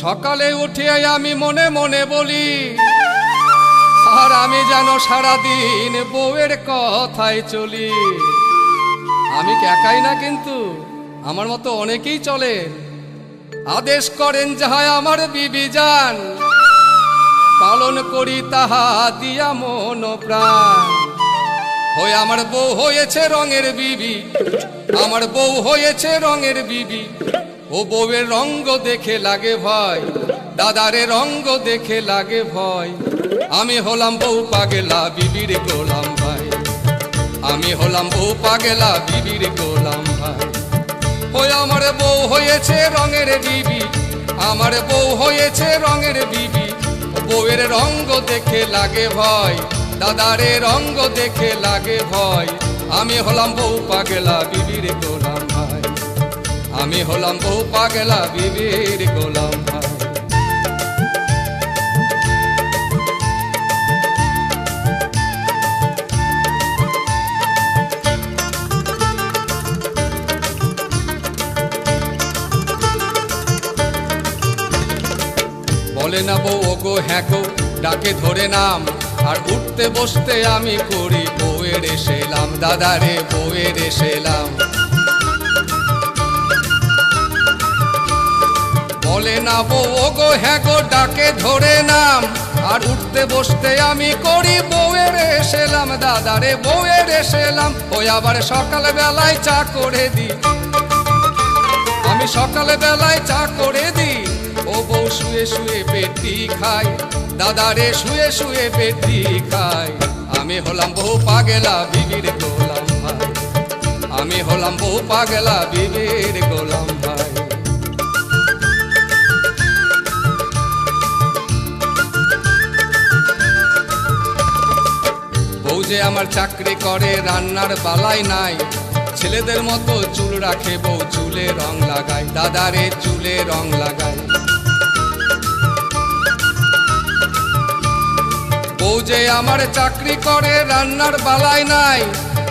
সকালে উঠে আমি মনে মনে বলি, আর আমি যেন সারাদিন বউয়ের কথায় চলি। আমি একাই না কিন্তু? আমার মতো অনেকেই চলেন। আদেশ করেন যাহাই আমার বিবি যান। পালন করি তাহা দিয়া মন প্রাণ। হয়ে আমার বউ হয়েছে রঙের বিবি, আমার বউ হয়েছে রঙের বিবি। ও বউয়ের রঙ্গ দেখে লাগে ভয়, দাদারে রঙ্গ দেখে লাগে ভয়। আমি হলাম বউ পাগেলা, বিবির গোলাম ভাই। আমি হলাম বউ পাগেলা, বিবির গোলাম ভাই। ওই আমার বউ হয়েছে রঙের বিবি, আমার বউ হয়েছে রঙের বিবি। বউয়ের রঙ্গ দেখে লাগে ভয়, দাদারে রঙ্গ দেখে লাগে ভয়। আমি হলাম বউ পাগেলা, বিবির গোলাম আমি হলাম বউ পাগেলা বিবির গোলাম ভাই। বলে না বউ, ওগো হ্যাঁ গো, ডাকে ধরে নাম। আর উঠতে বসতে আমি করি বউয়ের এসেলাম দাদারে বউয়ের এসেলাম বলে না বউ ওগো হ্যাঁ গো, ডাকে ধরে নাম। আর উঠতে বসতে আমি করি বউয়ের এসেলাম, দাদারে বউয়ের এসেলাম। ওই আবার সকাল বেলায় চা করে দিই আমি সকালে বেলায় চা করে দিই ও বউ শুয়ে শুয়ে পেটি খাই দাদারে শুয়ে শুয়ে পেটি খাই আমি হলাম বউ পাগেলা বিবির গোলাম ভাই। আমি হলাম বউ পাগেলা বিবির গোলাম ভাই। যে আমার চাকরি করে, রান্নার বালাই নাই। ছেলেদের মতো চুল রাখে বউ, চুলে রং লাগায় দাদারে চুলে রং লাগায় বউ যে আমার চাকরি করে, রান্নার বালাই নাই।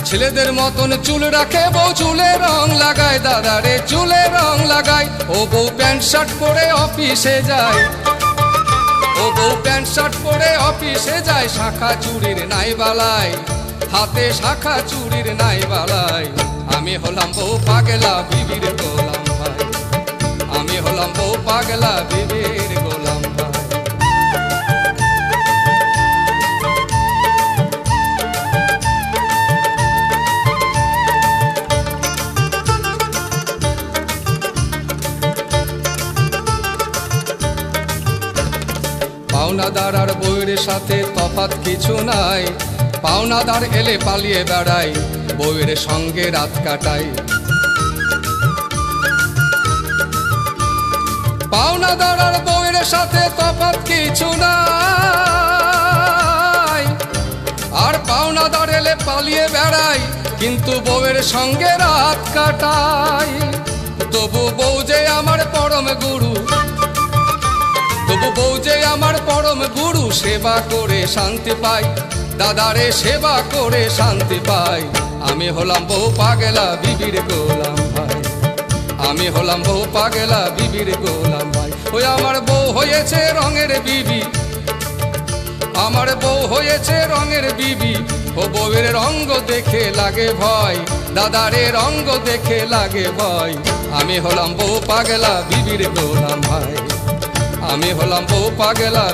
ছেলেদের মতন চুল রাখে বউ, চুলে রং লাগায় দাদারে চুলে রং লাগায় ও বউ প্যান্ট শার্ট পরে অফিসে যায়। শার্ট পরে অফিসে যায়, শাখা চুরির নাই বালাই হাতে শাখা চুরির নাই বালাই আমি হলাম বউ পাগলা বিবির গোলাম ভাই। আমি হলাম বউ পাগলা বিবির পাওনাদার আর বউয়ের সাথে তফাৎ কিছু নাই। পাওনাদার এলে পালিয়ে বেড়াই বউয়ের সঙ্গে রাত কাটাই। পাওনাদার আর বউয়ের সাথে তফাৎ কিছু নাই। আর পাওনাদার এলে পালিয়ে বেড়াই, কিন্তু বউয়ের সঙ্গে রাত কাটাই। তবু বউ যে আমার পরম গুরু, তবু বউ যে আমার পরম সেবা করে শান্তি পাই। দাদারে সেবা করে শান্তি পাই। আমি হলাম বউ পাগেলা বিবির গোলাম ভাই। আমি হলাম বউ পাগেলা বিবির গোলাম ভাই। ওই আমার বউ হয়েছে রঙের বিবি। আমার বউ হয়েছে রঙের বিবি। ও বউয়ের রঙ্গ দেখে লাগে ভয়। দাদারে রঙ্গ দেখে লাগে ভয়। আমি হলাম বউ পাগেলা বিবির গোলাম ভাই। আমি হলাম বউ পাগেলা